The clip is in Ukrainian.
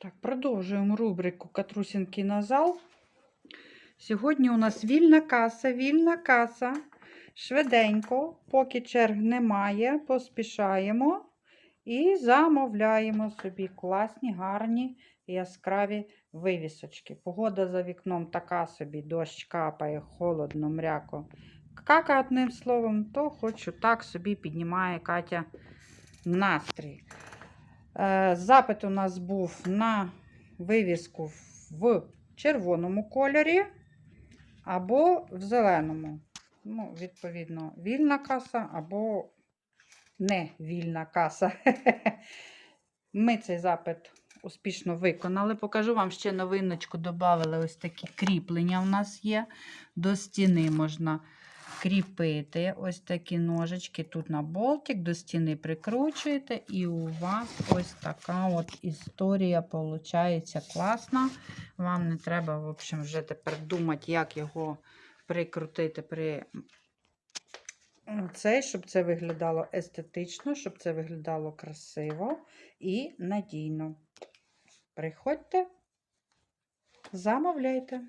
Так, продовжуємо рубрику Катрусінки на зал. Сьогодні у нас вільна каса, вільна каса. Швиденько, поки черг немає, поспішаємо і замовляємо собі класні, гарні, яскраві вивісочки. Погода за вікном така собі, дощ капає, холодно, мряко. Кака, одним словом, то хочу так собі піднімає Катя настрій. Е, Запит у нас був на вивіску в червоному кольорі або в зеленому. Ну, відповідно, вільна каса або не вільна каса. Ми цей запит успішно виконали. Покажу вам ще новиночку. Додали ось такі кріплення у нас є. До стіни можна кріпити ось такі ножички тут на болтик, до стіни прикручуєте, і у вас ось така от історія виходить класна. Вам не треба, в общем, вже тепер думати, як його прикрутити при цей, щоб це виглядало естетично, щоб це виглядало красиво і надійно. Приходьте, замовляйте.